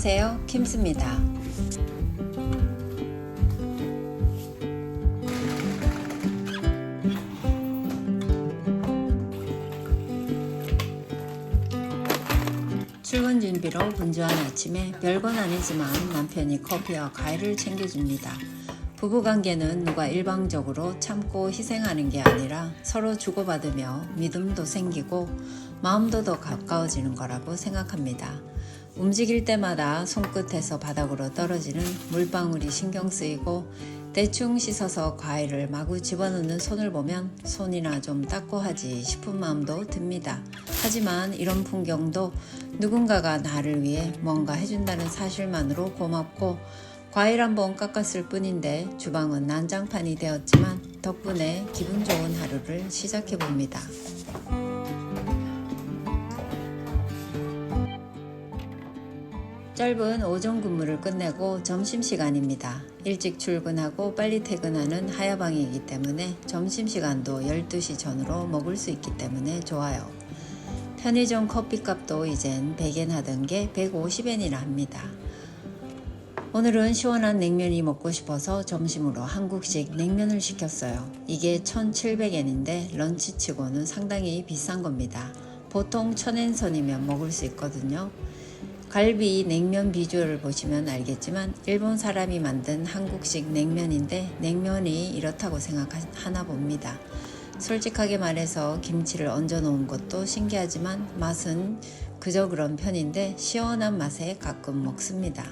안녕하세요. 킴스입니다. 출근 준비로 분주한 아침에 별건 아니지만 남편이 커피와 과일을 챙겨줍니다. 부부관계는 누가 일방적으로 참고 희생하는 게 아니라 서로 주고받으며 믿음도 생기고 마음도 더 가까워지는 거라고 생각합니다. 움직일 때마다 손끝에서 바닥으로 떨어지는 물방울이 신경 쓰이고 대충 씻어서 과일을 마구 집어넣는 손을 보면 손이나 좀 닦고 하지 싶은 마음도 듭니다. 하지만 이런 풍경도 누군가가 나를 위해 뭔가 해준다는 사실만으로 고맙고 과일 한 번 깎았을 뿐인데 주방은 난장판이 되었지만 덕분에 기분 좋은 하루를 시작해 봅니다. 짧은 오전 근무를 끝내고 점심시간입니다. 일찍 출근하고 빨리 퇴근하는 하야방이기 때문에 점심시간도 12시 전으로 먹을 수 있기 때문에 좋아요. 편의점 커피값도 이젠 100엔 하던 게 150엔이나 합니다. 오늘은 시원한 냉면이 먹고 싶어서 점심으로 한국식 냉면을 시켰어요. 이게 1,700엔인데 런치치고는 상당히 비싼 겁니다. 보통 1000엔 선이면 먹을 수 있거든요. 갈비 냉면 비주얼을 보시면 알겠지만 일본 사람이 만든 한국식 냉면인데 냉면이 이렇다고 생각하나 봅니다. 솔직하게 말해서 김치를 얹어 놓은 것도 신기하지만 맛은 그저 그런 편인데 시원한 맛에 가끔 먹습니다.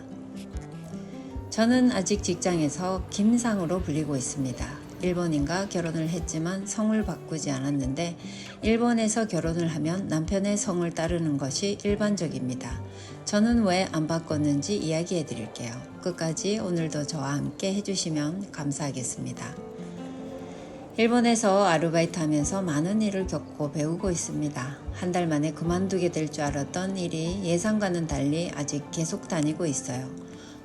저는 아직 직장에서 김상으로 불리고 있습니다. 일본인과 결혼을 했지만 성을 바꾸지 않았는데 일본에서 결혼을 하면 남편의 성을 따르는 것이 일반적입니다. 저는 왜 안 바꿨는지 이야기해 드릴게요. 끝까지 오늘도 저와 함께 해주시면 감사하겠습니다. 일본에서 아르바이트 하면서 많은 일을 겪고 배우고 있습니다. 한 달 만에 그만두게 될 줄 알았던 일이 예상과는 달리 아직 계속 다니고 있어요.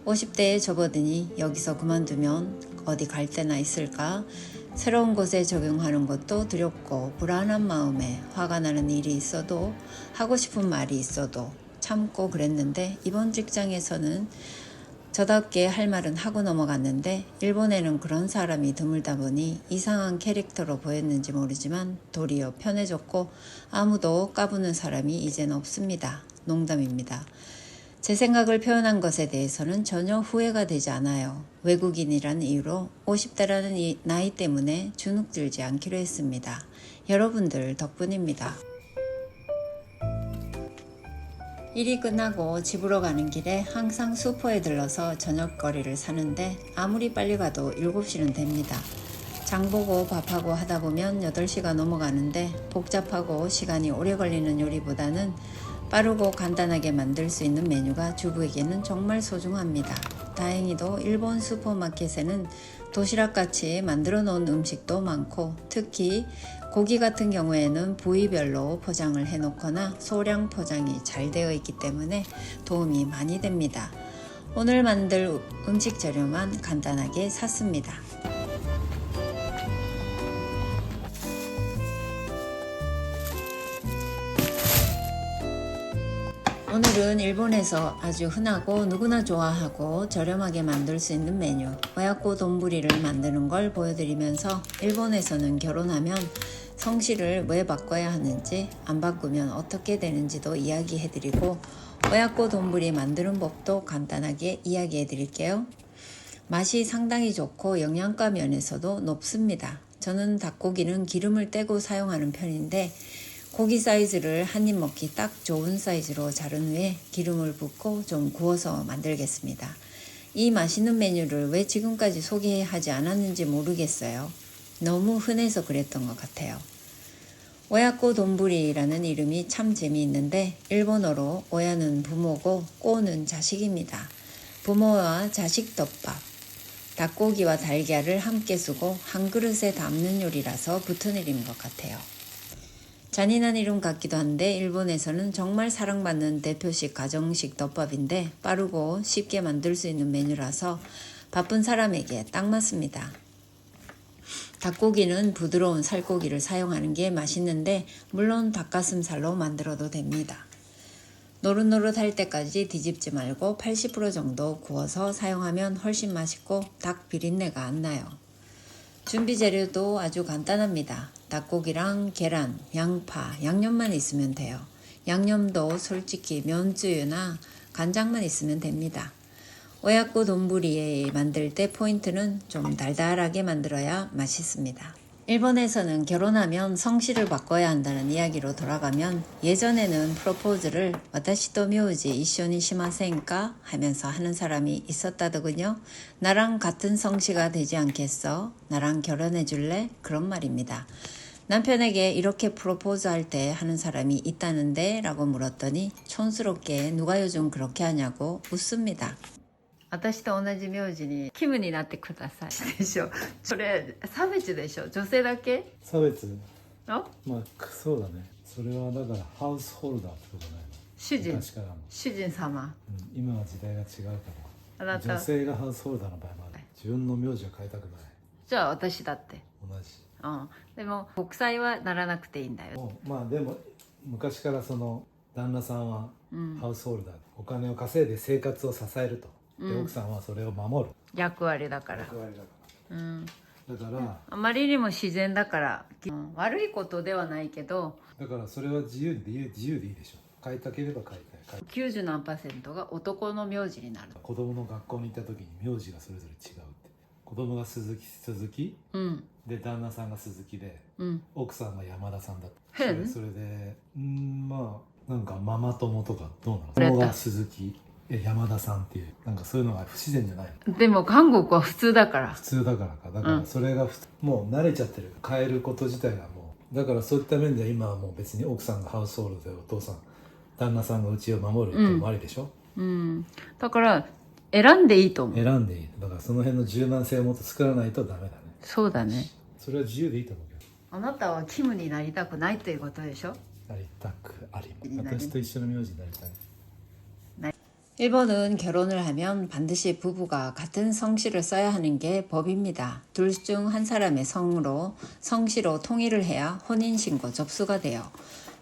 50대에 접어드니 여기서 그만두면 어디 갈 데나 있을까? 새로운 곳에 적용하는 것도 두렵고 불안한 마음에 화가 나는 일이 있어도 하고 싶은 말이 있어도 참고 그랬는데 이번 직장에서는 저답게 할 말은 하고 넘어갔는데 일본에는 그런 사람이 드물다 보니 이상한 캐릭터로 보였는지 모르지만 도리어 편해졌고 아무도 까부는 사람이 이젠 없습니다. 농담입니다. 제 생각을 표현한 것에 대해서는 전혀 후회가 되지 않아요. 외국인이라는 이유로 50대라는 나이 때문에 주눅 들지 않기로 했습니다. 여러분들 덕분입니다. 일이 끝나고 집으로 가는 길에 항상 슈퍼에 들러서 저녁거리를 사는데 아무리 빨리 가도 7시는 됩니다. 장보고 밥하고 하다 보면 8시가 넘어가는데 복잡하고 시간이 오래 걸리는 요리보다는 빠르고 간단하게 만들 수 있는 메뉴가 주부에게는 정말 소중합니다. 다행히도 일본 슈퍼마켓에는 도시락같이 만들어 놓은 음식도 많고 특히 고기 같은 경우에는 부위별로 포장을 해 놓거나 소량 포장이 잘 되어 있기 때문에 도움이 많이 됩니다. 오늘 만들 음식 재료만 간단하게 샀습니다. 오늘은 일본에서 아주 흔하고 누구나 좋아하고 저렴하게 만들 수 있는 메뉴 오야코 돈부리를 만드는 걸 보여드리면서 일본에서는 결혼하면 성씨를 왜 바꿔야 하는지 안 바꾸면 어떻게 되는지도 이야기해드리고 오야코 돈부리 만드는 법도 간단하게 이야기해드릴게요. 맛이 상당히 좋고 영양가 면에서도 높습니다. 저는 닭고기는 기름을 떼고 사용하는 편인데 고기 사이즈를 한 입 먹기 딱 좋은 사이즈로 자른 후에 기름을 붓고 좀 구워서 만들겠습니다. 이 맛있는 메뉴를 왜 지금까지 소개하지 않았는지 모르겠어요. 너무 흔해서 그랬던 것 같아요. 오야코 돈부리라는 이름이 참 재미있는데 일본어로 오야는 부모고 꼬는 자식입니다. 부모와 자식 덮밥. 닭고기와 달걀을 함께 쓰고 한 그릇에 담는 요리라서 붙은 이름인 것 같아요. 잔인한 이름 같기도 한데 일본에서는 정말 사랑받는 대표식 가정식 덮밥인데 빠르고 쉽게 만들 수 있는 메뉴라서 바쁜 사람에게 딱 맞습니다. 닭고기는 부드러운 살코기를 사용하는 게 맛있는데 물론 닭가슴살로 만들어도 됩니다. 노릇노릇할 때까지 뒤집지 말고 80% 정도 구워서 사용하면 훨씬 맛있고 닭 비린내가 안 나요. 준비 재료도 아주 간단합니다. 닭고기랑 계란, 양파, 양념만 있으면 돼요. 양념도 솔직히 면쯔유나 간장만 있으면 됩니다. 오야코 돈부리 만들 때 포인트는 좀 달달하게 만들어야 맛있습니다. 일본에서는 결혼하면 성씨를 바꿔야 한다는 이야기로 돌아가면 예전에는 프로포즈를 와타시토 묘지 이쇼니 시마센까 하면서 하는 사람이 있었다더군요. 나랑 같은 성씨가 되지 않겠어? 나랑 결혼해 줄래? 그런 말입니다. 남편에게 이렇게 프로포즈 할 때 하는 사람이 있다는데 라고 물었더니 촌스럽게 누가 요즘 그렇게 하냐고 웃습니다. 私と同じ名字にキムになってください。でしょ。それ差別でしょ。女性だけ？差別？あ？まあくそうだね。それはだからハウスホルダーってことないの主人？昔からの、主人様？うん、今は時代が違うから。女性がハウスホルダーの場合もある。自分の名字は変えたくない。じゃあ私だって。同じ。うん。でも国際はならなくていいんだよ。まあでも昔からその旦那さんはうん。ハウスホルダー、お金を稼いで生活を支えると。で、うん。奥さんはそれを守る。役割だから。役割だかうん。らだから、あまりにも自然だから、うん悪いことではないけどだからそれは自由でいい自由でいいでしょ。変えたければ変えたい。変え90何パーセントが男の名字になる。子供の学校に行った時に名字がそれぞれ違うって。子供が鈴木鈴木？うん。で旦那さんが鈴木でうん。奥さんが山田さんだった。変それそれでうんまあなんかママ友とかどうなの？子供が鈴木。え山田さんっていうなんかそういうのが不自然じゃないでも韓国は普通だから。普通だからか。だかうん。らそれがふもう慣れちゃってる。変えること自体がもうだからそういった面では今はもう別に奥さんがハウスホールドでお父さん旦那さんがうちを守るってもありでしょ、うん。だから選んでいいと思う。選んでいい。だからその辺の柔軟性をもっと作らないとダメだね。そうだね。それは自由でいいと思うけど。あなたはキムになりたくないということでしょ？なりたくあり。私と一緒の名字になりたい 일본은 결혼을 하면 반드시 부부가 같은 성씨를 써야 하는 게 법입니다. 둘 중 한 사람의 성으로 성씨로 통일을 해야 혼인신고 접수가 돼요.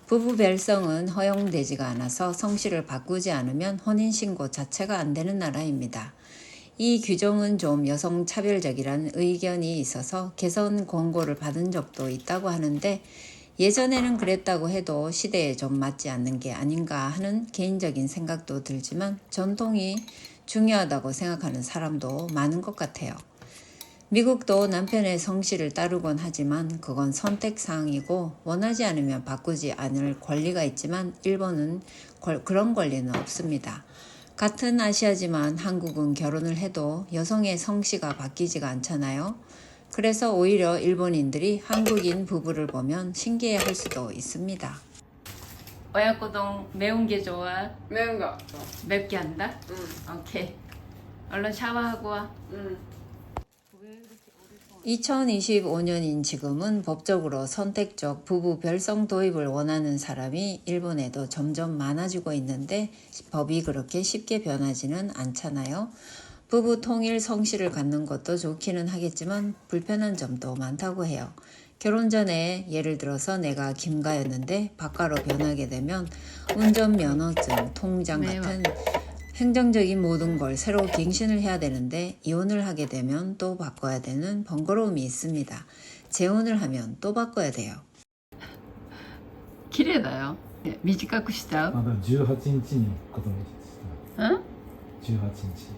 부부 별 성은 허용되지가 않아서 성씨를 바꾸지 않으면 혼인신고 자체가 안 되는 나라입니다. 이 규정은 좀 여성 차별적이라는 의견이 있어서 개선 권고를 받은 적도 있다고 하는데 예전에는 그랬다고 해도 시대에 좀 맞지 않는 게 아닌가 하는 개인적인 생각도 들지만 전통이 중요하다고 생각하는 사람도 많은 것 같아요. 미국도 남편의 성씨를 따르곤 하지만 그건 선택사항이고 원하지 않으면 바꾸지 않을 권리가 있지만 일본은 권- 그런 권리는 없습니다. 같은 아시아지만 한국은 결혼을 해도 여성의 성씨가 바뀌지가 않잖아요. 그래서 오히려 일본인들이 한국인 부부를 보면 신기해할 수도 있습니다. 오야코동 매운 게 좋아? 매운 거. 맵게 한다? 응. 오케이. 얼른 샤워하고 와. 응. 2025년인 지금은 법적으로 선택적 부부 별성 도입을 원하는 사람이 일본에도 점점 많아지고 있는데 법이 그렇게 쉽게 변하지는 않잖아요. 부부 통일 성씨를 갖는 것도 좋기는 하겠지만 불편한 점도 많다고 해요. 결혼 전에 예를 들어서 내가 김가였는데 바가로 변하게 되면 운전면허증, 통장 네, 같은 행정적인 모든 걸 새로 갱신을 해야 되는데 이혼을 하게 되면 또 바꿔야 되는 번거로움이 있습니다. 재혼을 하면 또 바꿔야 돼요. 綺麗だよ。短くしちゃうまだ18日に子供したん18日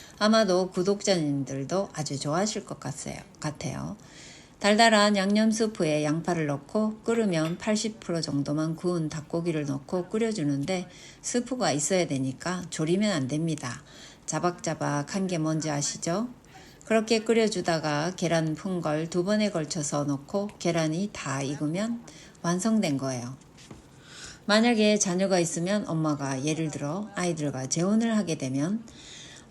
아마도 구독자님들도 아주 좋아하실 것 같아요. 달달한 양념 스프에 양파를 넣고 끓으면 80% 정도만 구운 닭고기를 넣고 끓여주는데 스프가 있어야 되니까 졸이면 안 됩니다. 자박자박한 게 뭔지 아시죠? 그렇게 끓여주다가 계란 푼 걸 두 번에 걸쳐서 넣고 계란이 다 익으면 완성된 거예요. 만약에 자녀가 있으면 엄마가 예를 들어 아이들과 재혼을 하게 되면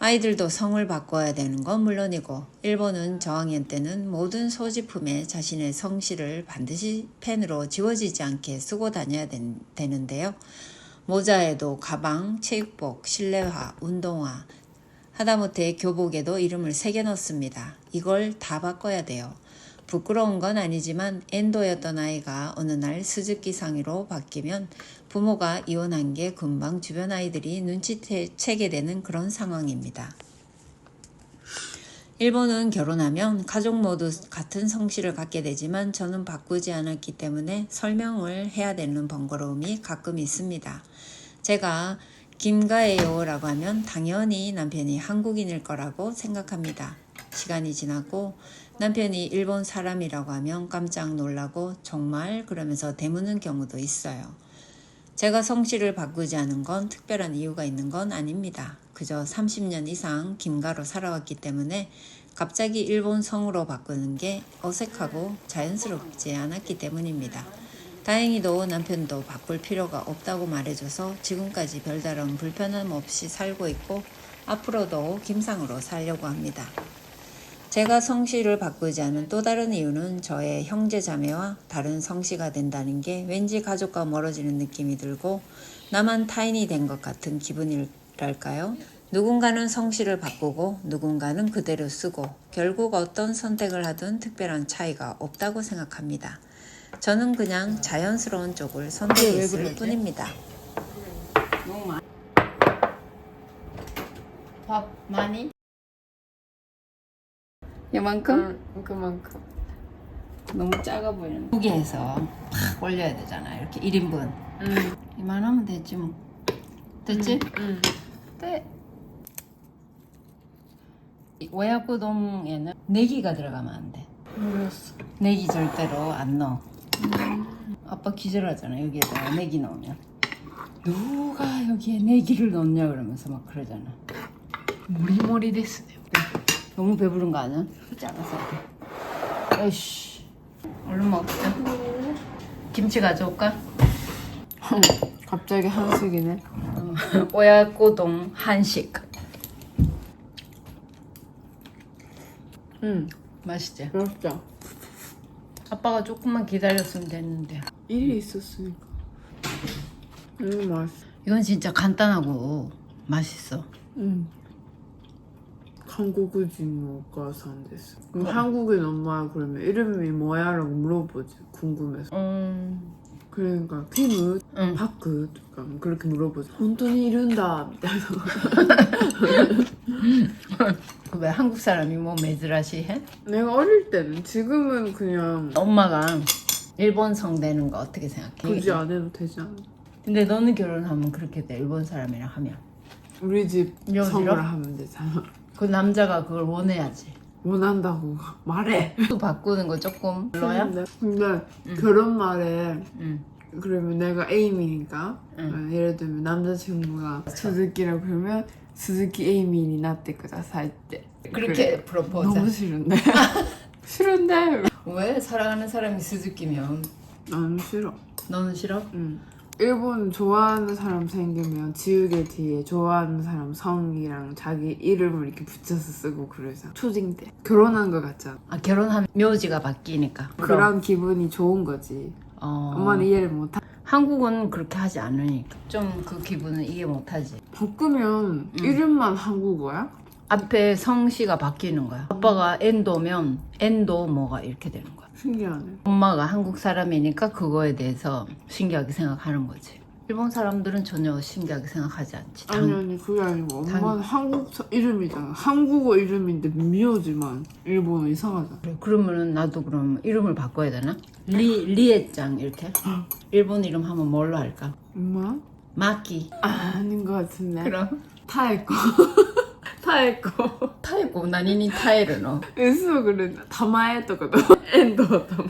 아이들도 성을 바꿔야 되는 건 물론이고 일본은 저학년 때는 모든 소지품에 자신의 성씨를 반드시 펜으로 지워지지 않게 쓰고 다녀야 된- 되는데요. 모자에도 가방, 체육복, 실내화, 운동화, 하다못해 교복에도 이름을 새겨 넣습니다. 이걸 다 바꿔야 돼요. 부끄러운 건 아니지만 엔도였던 아이가 어느 날 스즈키 상으로 바뀌면 부모가 이혼한 게 금방 주변 아이들이 눈치채게 되는 그런 상황입니다. 일본은 결혼하면 가족 모두 같은 성씨를 갖게 되지만 저는 바꾸지 않았기 때문에 설명을 해야 되는 번거로움이 가끔 있습니다. 제가 김가예요라고 하면 당연히 남편이 한국인일 거라고 생각합니다. 시간이 지나고 남편이 일본 사람이라고 하면 깜짝 놀라고 정말 그러면서 대무는 경우도 있어요. 제가 성씨를 바꾸지 않은 건 특별한 이유가 있는 건 아닙니다. 그저 30년 이상 김가로 살아왔기 때문에 갑자기 일본 성으로 바꾸는 게 어색하고 자연스럽지 않았기 때문입니다. 다행히도 남편도 바꿀 필요가 없다고 말해줘서 지금까지 별다른 불편함 없이 살고 있고 앞으로도 김상으로 살려고 합니다. 제가 성씨를 바꾸지 않은 또 다른 이유는 저의 형제 자매와 다른 성씨가 된다는 게 왠지 가족과 멀어지는 느낌이 들고 나만 타인이 된 것 같은 기분이랄까요? 누군가는 성씨를 바꾸고 누군가는 그대로 쓰고 결국 어떤 선택을 하든 특별한 차이가 없다고 생각합니다. 저는 그냥 자연스러운 쪽을 선택했을 뿐입니다. 밥 많이? 이만큼? 응, 그만큼. 너무 작아 보이는데. 두 개에서 팍 올려야 되잖아. 이렇게 1인분. 응, 이만하면 되지 뭐. 됐지? 응. 네. 오야코동에는 내기가 들어가면 안 돼. 몰랐어. 내기 절대로 안 넣어. 아빠 기절하잖아 여기에다가 내기 넣으면. 누가 여기에 내기를 넣냐 그러면서 막 그러잖아. 모리모리 됐어요. 너무 배부른 거 아니야? 작아서. 에이씨. 얼른 먹자. 김치 가져올까? 갑자기 한식이네. 오야코동 한식. 응, 맛있지? 맛있다. 아빠가 조금만 기다렸으면 됐는데. 일이 있었으니까. 응, 맛있어. 이건 진짜 간단하고 맛있어. 응. 한국인 오가산 됐어. 그럼 한국인 엄마 그러면 이름이 뭐야라고 물어보지 궁금해서. 음, 그러니까 키무 응. 파크 약간 그렇게 물어보지. 혼돈이. 미안해. 왜 한국 사람이 뭐 메드라시 해? 내가 어릴 때는 지금은 그냥 엄마가 일본 성 되는 거 어떻게 생각해? 굳이 안 해도 되지 않아? 근데 너는 결혼하면 그렇게 돼 일본 사람이랑 하면 우리 집 여기로? 성을 하면 되잖아. 그 남자가 그걸 원해야지. 원한다고 말해. 또 바꾸는 거 조금 별로야? 근데, 근데 결혼 말에 응. 그러면 내가 에이미니까 응. 아, 예를 들면 남자친구가 스즈키라고 그러면 스즈키 에이미니 나때 그다사 이때 그렇게 프로포즈. 너무 싫은데. 싫은데. 왜 사랑하는 사람이 스즈키면? 나는 싫어. 너는 싫어? 응. 일본 좋아하는 사람 생기면 지우개 뒤에 좋아하는 사람 성이랑 자기 이름을 이렇게 붙여서 쓰고 그래서 초딩 때 결혼한 거 같잖아. 아 결혼하면 묘지가 바뀌니까. 그런 기분이 좋은 거지. 어. 엄마는 이해를 못 하. 한국은 그렇게 하지 않으니까 좀 그 기분은 이해 못하지. 바꾸면 이름만 한국어야? 앞에 성씨가 바뀌는 거야. 아빠가 엔도면 엔도 뭐가 이렇게 되는 거야. 신기하네. 엄마가 한국 사람이니까 그거에 대해서 신기하게 생각하는 거지. 일본 사람들은 전혀 신기하게 생각하지 않지. 당- 아니 아니 그게 아니고 엄마는 한국 사- 이름이잖아. 한국어 이름인데 미묘지만 일본어 이상하잖아. 그래, 그러면은 나도 그럼 이름을 바꿔야 되나? 리 리에짱 이렇게. 일본 이름 하면 뭘로 할까? 엄마? 마키. 아, 아닌 것 같은데. 그럼 타에코. 타에코. 타이고 나니니 타이를 넣어. 으스 그래. 다마에 또거든. 엔도 다마에.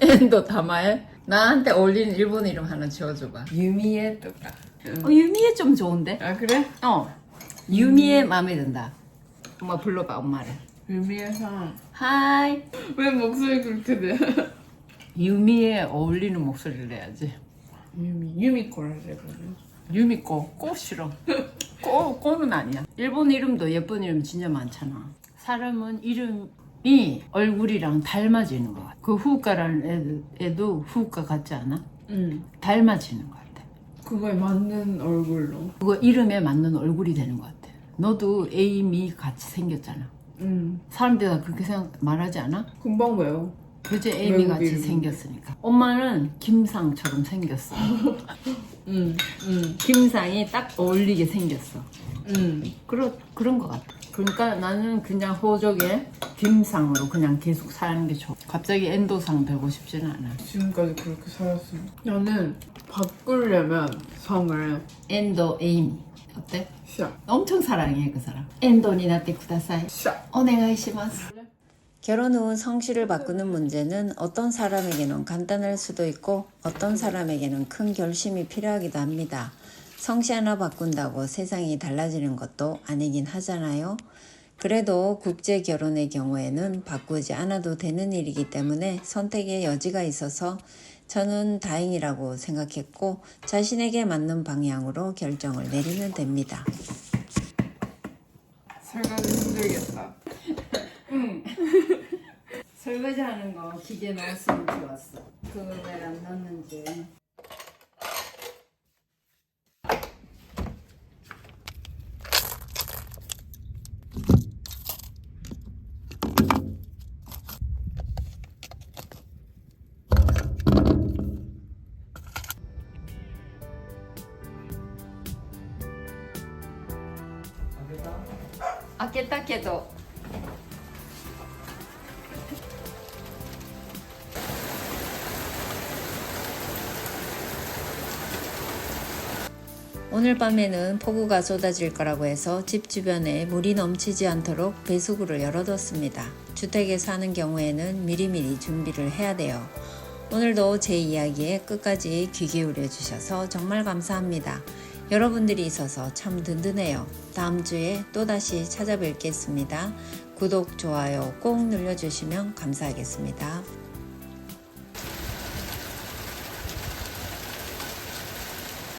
엔도 다마에 나한테 어울리는 일본 이름 하나 지어줘봐. 유미에 또까. 어 유미에 좀 좋은데? 아 그래? 어. 유미에 마음에 든다. 엄마 불러봐 엄마를. 의미에서 하이. 왜 목소리 그렇게 돼? 유미에 어울리는 목소리를 내야지. 유미 유미코라 그래 그러면. 유미꼬 꼬 싫어 꼬 꼬는 아니야 일본 이름도 예쁜 이름 진짜 많잖아 사람은 이름이 얼굴이랑 닮아지는 것 같아 그 후우가라는 애도, 애도 후우가 같지 않아? 응. 닮아지는 것 같아 그거에 맞는 얼굴로. 그거 이름에 맞는 얼굴이 되는 것 같아 너도 에이미 같이 생겼잖아 응. 사람들이 다 그렇게 생각 말하지 않아? 금방 외워. 그제 에이미 같이. 생겼으니까 엄마는 김상처럼 생겼어 응. 응. 김상이 딱 어울리게 생겼어 응. 그런 그런 것 같아. 그러니까 나는 그냥 호적에 김상으로 그냥 계속 사는 게 좋아. 갑자기 엔도상 되고 싶지는 않아. 지금까지 그렇게 살았어. 나는 바꾸려면 성을 엔도 에이미 어때? 샤. 엄청 사랑해 그 사람. 엔도니 나테 쿠다사이. 샤. 오네가이시마스. 결혼 후 성씨를 바꾸는 문제는 어떤 사람에게는 간단할 수도 있고 어떤 사람에게는 큰 결심이 필요하기도 합니다. 성씨 하나 바꾼다고 세상이 달라지는 것도 아니긴 하잖아요. 그래도 국제 결혼의 경우에는 바꾸지 않아도 되는 일이기 때문에 선택의 여지가 있어서 저는 다행이라고 생각했고 자신에게 맞는 방향으로 결정을 내리면 됩니다. 설거지 힘들겠다. 설거지 하는 거 기계 넣었으면 좋았어. 그거 왜 안 넣었는지. 오늘 밤에는 폭우가 쏟아질 거라고 해서 집 주변에 물이 넘치지 않도록 배수구를 열어뒀습니다. 주택에 사는 경우에는 미리미리 준비를 해야 돼요. 오늘도 제 이야기에 끝까지 귀 기울여 주셔서 정말 감사합니다. 여러분들이 있어서 참 든든해요. 다음 주에 또다시 찾아뵙겠습니다. 구독, 좋아요 꼭 눌러주시면 감사하겠습니다.